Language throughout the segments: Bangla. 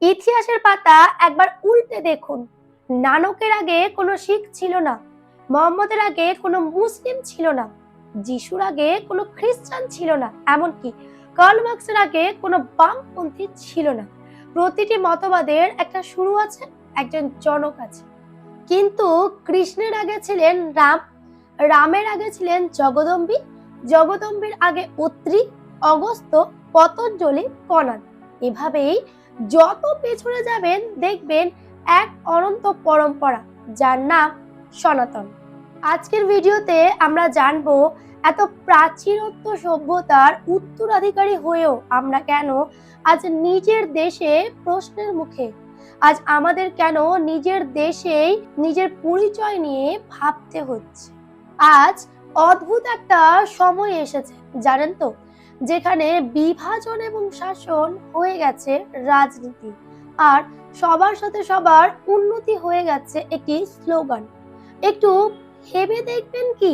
ইতিহাসের পাতা একবার উল্টে দেখুন। নানকের আগে কোনো শিখ ছিল না। মোহাম্মদের আগে কোনো মুসলিম ছিল না। যিশুর আগে কোনো খ্রিস্টান ছিল না। এমনকি কার্লমার্কসের আগে কোনো বামপন্থী ছিল না। প্রতিটি মতবাদের একটা শুরু আছে, একজন জনক আছে। কিন্তু কৃষ্ণের আগে ছিলেন রাম। রামের আগে ছিলেন জগদম্বী। জগদম্বীর আগে অত্রি অগস্ত পতঞ্জলি কনাদ এভাবেই যত পেছনে যাবেন, দেখবেন এক অনন্ত পরম্পরা, যার নাম সনাতন। আজকের ভিডিওতে আমরা জানব এত প্রাচীনত্ব সভ্যতার উত্তরাধিকারী হয়েও আমরা কেন আজ নিজের দেশে প্রশ্নের মুখে? আজ আমাদের কেন নিজের দেশেই নিজের পরিচয় নিয়ে ভাবতে হচ্ছে? আজ অদ্ভুত একটা সময় এসেছে, জানেন তো? যেখানে বিভাজন এবং শাসন হয়ে গেছে রাজনীতি। আর সবার সাথে সবার উন্নতি হয়ে গেছে একটি স্লোগান। একটু ভেবে দেখবেন কি?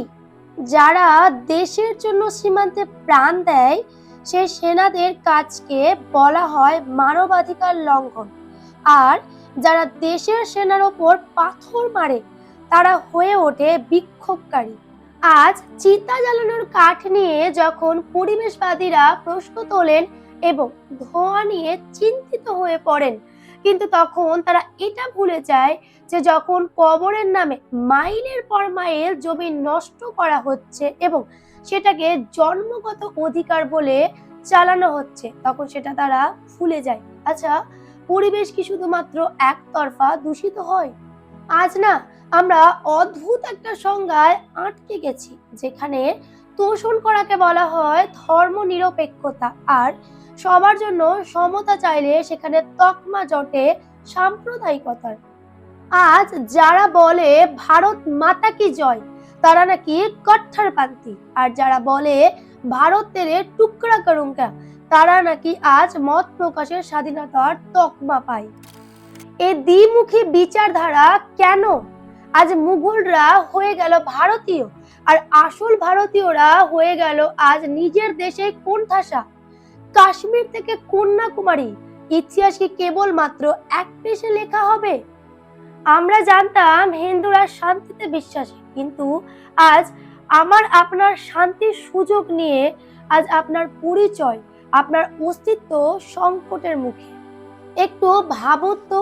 যারা দেশের জন্য সীমান্তে প্রাণ দেয় সে সেনাদের কাজকে বলা হয় মানবাধিকার লঙ্ঘন। আর যারা দেশের সেনার ওপর পাথর মারে, তারা হয়ে ওঠে বিক্ষোভকারী। আজ চিতা জ্বালানোর কাঠ নিয়ে যখন পরিবেশবাদীরা প্রশ্ন তোলেন এবং ধোঁয়া নিয়ে চিন্তিত হয়ে পড়েন, কিন্তু তখন তারা এটা ভুলে যায় যে যখন কবরের নামে মাইলের পর মাইল জমি নষ্ট করা হচ্ছে এবং সেটাকে জন্মগত অধিকার বলে চালানো হচ্ছে, তখন সেটা তারা ভুলে যায়। আচ্ছা পরিবেশ কি শুধুমাত্র একতরফা দূষিত হয়? আজ না আমরা অদ্ভুত একটা সংজ্ঞায় আটকে গেছি, যেখানে তোষণ করাকে বলা হয় ধর্ম নিরপেক্ষতা আর সবার জন্য সমতা চাইলে সেখানে তকমা জটে সাম্প্রদায়িকতার। আজ যারা বলে ভারত মাতা কি জয়, তারা নাকি কট্টরপন্থী আর যারা বলে ভারতের টুকরা করুঙ্কা, তারা নাকি আজ মত প্রকাশের স্বাধীনতার তকমা পায়। এই দ্বিমুখী বিচারধারা কেন? আজ মুঘলরা হয়ে গেল ভারতীয়, আর আসল ভারতীয়রা হয়ে গেল আজ নিজের দেশে কোন ঠাসা? কাশ্মীর থেকে কন্যাকুমারী, ইতিহাস কি কেবলমাত্র এক পেশে লেখা হবে? আমরা জানতাম হিন্দুরা শান্তিতে বিশ্বাসী, কিন্তু আজ আমার আপনার শান্তির সুযোগ নিয়ে, আজ আপনার পরিচয়, আপনার অস্তিত্ব সংকটের মুখে। একটু ভাবুন তো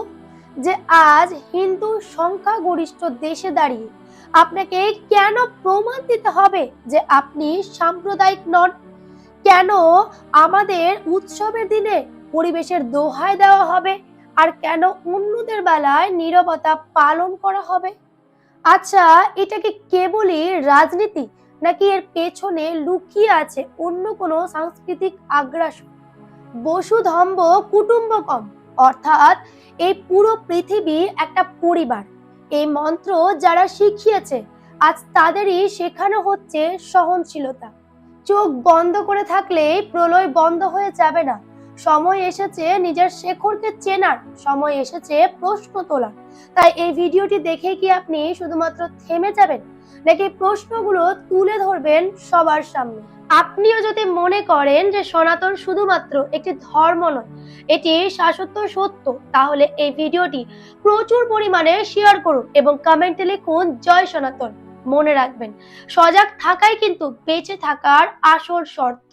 যে আজ হিন্দু সংখ্যাগরিষ্ঠ দেশে দাঁড়িয়ে আপনাকে কেন প্রমাণ দিতে হবে যে আপনি সাম্প্রদায়িক নন? কেন আমাদের উৎসবের দিনে পরিবেশের দোহাই দেওয়া হবে? আর কেন অন্যদের বেলায় নীরবতা পালন করা হবে? আচ্ছা এটা কি কেবলই রাজনীতি, নাকি এর পেছনে লুকিয়ে আছে অন্য কোনো সাংস্কৃতিক আগ্রাসন? বসুধম্ব কুটুম্বকম। অর্থাৎ এই পুরো পৃথিবী একটা পরিবার। এই মন্ত্র যারা শিখিয়েছে, আজ তাদেরই শেখানো হচ্ছে সহনশীলতা। চোখ বন্ধ করে থাকলে প্রলয় বন্ধ হয়ে যাবে না। সময় এসেছে নিজের শেখরকে চেনার, সময় এসেছে প্রশ্ন তোলার। তাই এই ভিডিওটি দেখে কি আপনি শুধুমাত্র থেমে যাবেন, নাকি প্রশ্নগুলো তুলে ধরবেন সবার সামনে? আপনিও যদি মনে করেন যে সনাতন শুধুমাত্র একটি ধর্ম নয়, এটি শাশ্বত সত্য, তাহলে এই ভিডিওটি প্রচুর পরিমাণে শেয়ার করুন এবং কমেন্টে লিখুন, জয় সনাতন। মনে রাখবেন, সজাগ থাকাই কিন্তু বেঁচে থাকার আসল শর্ত।